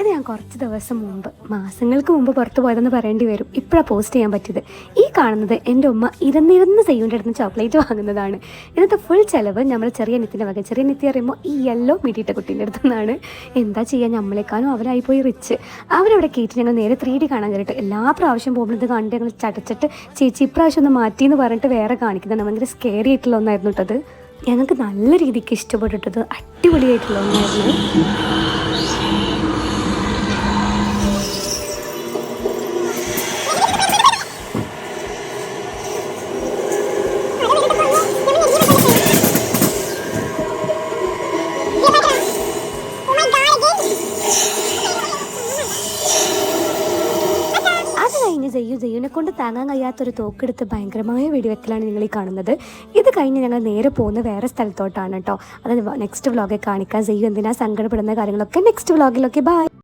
ഇത് ഞാൻ കുറച്ച് ദിവസം മുമ്പ് മാസങ്ങൾക്ക് മുമ്പ് പുറത്ത് പോയതെന്ന് പറയേണ്ടി വരും. ഇപ്പോഴാണ് പോസ്റ്റ് ചെയ്യാൻ പറ്റിയത്. ഈ കാണുന്നത് എന്റെ ഉമ്മ ഇരുന്നിരുന്ന് സെയ്യൂന്റെ അടുത്ത് ചോക്ലേറ്റ് വാങ്ങുന്നതാണ്. ഇന്നത്തെ ഫുൾ ചിലവ് നമ്മൾ ചെറിയ നിത്തിന്റെ വക. ചെറിയ നിത്തി പറയുമ്പോൾ ഈ യെല്ലോ മീഡിയിട്ട കുട്ടീന്റെ അടുത്തു നിന്നാണ്. എന്താ ചെയ്യുക നമ്മളെക്കാനും അവരായി പോയി റിച്ച് അവരവിടെ കയറ്റി ഞങ്ങൾ നേരെ ത്രീ ഡി കാണാൻ കയറിയിട്ട് എല്ലാ പ്രാവശ്യം പോകുമ്പോൾ ഇത് കണ്ട് ഞങ്ങൾ ചടച്ചിട്ട് ചേച്ചി ഇപ്രാവശ്യം ഒന്ന് മാറ്റി എന്ന് പറഞ്ഞിട്ട് വേറെ കാണിക്കുന്നതാണ് ഭയങ്കര സ്കേറി ആയിട്ടുള്ള ഒന്നായിരുന്നു കേട്ടത് ഞങ്ങൾക്ക് നല്ല രീതിക്ക് ഇഷ്ടപ്പെട്ടിട്ടത് അടിപൊളിയായിട്ടുള്ള ഒന്നായിരുന്നു. അത് കഴിഞ്ഞ് ജയ്യു ജയ്യുവിനെ കൊണ്ട് താങ്ങാൻ കഴിയാത്തൊരു തോക്കെടുത്ത് ഭയങ്കരമായ വെടിവെക്കലാണ് നിങ്ങൾ ഈ കാണുന്നത്. ഇത് കഴിഞ്ഞ് ഞങ്ങൾ നേരെ പോകുന്ന വേറെ സ്ഥലത്തോട്ടാണ് കേട്ടോ. അത് നെക്സ്റ്റ് വ്ളോഗിൽ കാണിക്കാം. ജയ്യു എന്തിനാ സങ്കടപ്പെടുന്ന കാര്യങ്ങളൊക്കെ നെക്സ്റ്റ് വ്ളോഗിലൊക്കെ ബൈ